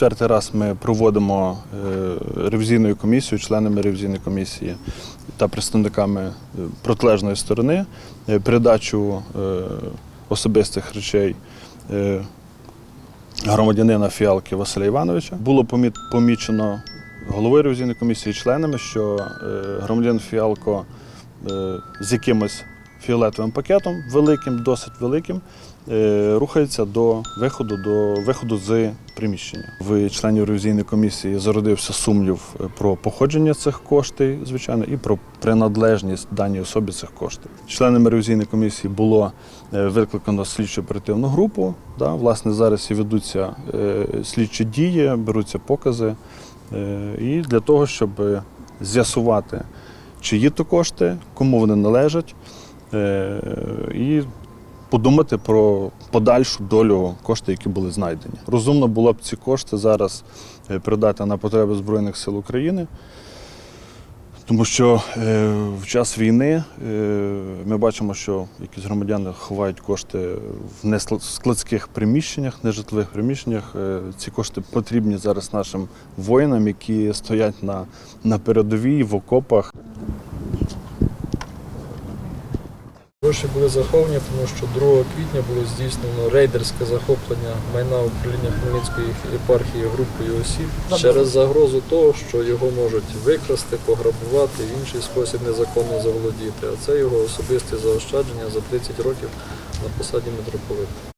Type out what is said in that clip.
четвертий раз ми проводимо е, ревізійною комісією, членами ревізійної комісії та представниками е, протилежної сторони е, передачу особистих речей громадянина Фіалки Василя Івановича. Було помі- помічено головою ревізійної комісії членами, що громадянин Фіалко з якимось фіолетовим пакетом, великим, досить великим, е, рухається до виходу, до виходу з приміщення. В членів ревізійної комісії зародився сумнів е, про походження цих коштів, звичайно, і про приналежність даній особі цих коштів. Членами ревізійної комісії було е, викликано слідчо оперативну групу. Да, власне, зараз і ведуться слідчі дії, беруться покази. І для того, щоб з'ясувати, чиї то кошти, кому вони належать, і подумати про подальшу долю коштів, які були знайдені. Розумно було б ці кошти зараз е, передати на потреби Збройних сил України. Тому що е, в час війни е, ми бачимо, що якісь громадяни ховають кошти в нескладських приміщеннях, нежитлових приміщеннях. Е, ці кошти потрібні зараз нашим воїнам, які стоять на, на передовій в окопах. Гроші були заховані, тому що 2 квітня було здійснено рейдерське захоплення майна управління Хмельницької єпархії групою осіб через загрозу того, що його можуть викрасти, пограбувати, в інший спосіб незаконно заволодіти. А це його особисті заощадження за 30 років на посаді митрополита.